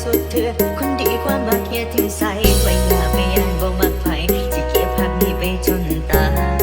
สุดเธอคนดีความมากเฮียที่ใส่ไปหน้าไปยันบ่มักไผสิเก็บภาพนี้ไปจนตาย